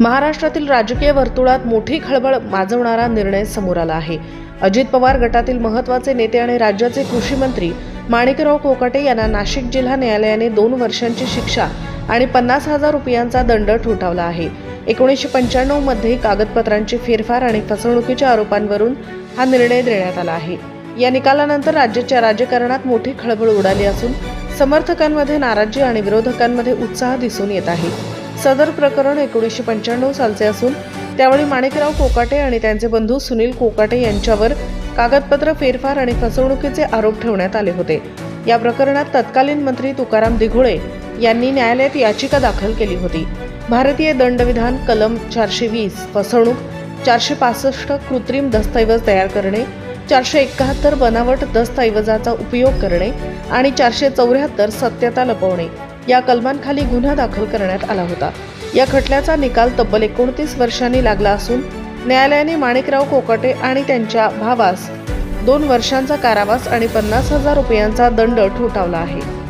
महाराष्ट्रातील राजकीय वर्तुळात मोठी खळबळ माजवणारा निर्णय समोर आला आहे. अजित पवार गटातील महत्त्वाचे नेते आणि राज्याचे कृषी मंत्री माणिकराव कोकाटे यांना नाशिक जिल्हा न्यायालयाने दोन वर्षांची शिक्षा आणि पन्नास हजार रुपयांचा दंड ठोठावला आहे. एकोणीसशे पंच्याण्णवमध्ये कागदपत्रांची फेरफार आणि फसवणुकीच्या आरोपांवरून हा निर्णय देण्यात आला आहे. या निकालानंतर राज्याच्या राजकारणात मोठी खळबळ उडाली असून समर्थकांमध्ये नाराजी आणि विरोधकांमध्ये उत्साह दिसून येत आहे. सदर प्रकरण एकोणीसशे पंच्याण्णव सालचे असून त्यावेळी माणिकराव कोकाटे आणि त्यांचे बंधू सुनील कोकाटे यांच्यावर कागदपत्र फेरफार आणि फसवणुकीचे आरोप ठेवण्यात आले होते. या प्रकरणात तत्कालीन मंत्री तुकाराम दिघोळे यांनी न्यायालयात याचिका दाखल केली होती. भारतीय दंडविधान कलम चारशे वीस फसवणूक चारशे पासष्ट कृत्रिम दस्तऐवज तयार करणे चारशे एकाहत्तर बनावट दस्तऐवजाचा उपयोग करणे आणि चारशे चौऱ्याहत्तर सत्यता लपवणे. या कलमांखाली गुन्हा दाखल करण्यात आला होता. या खटल्याचा निकाल तब्बल एकोणतीस वर्षांनी लागला असून न्यायालयाने माणिकराव कोकाटे आणि त्यांच्या भावास दोन वर्षांचा कारावास आणि पन्नास हजार रुपयांचा दंड ठोठावला आहे.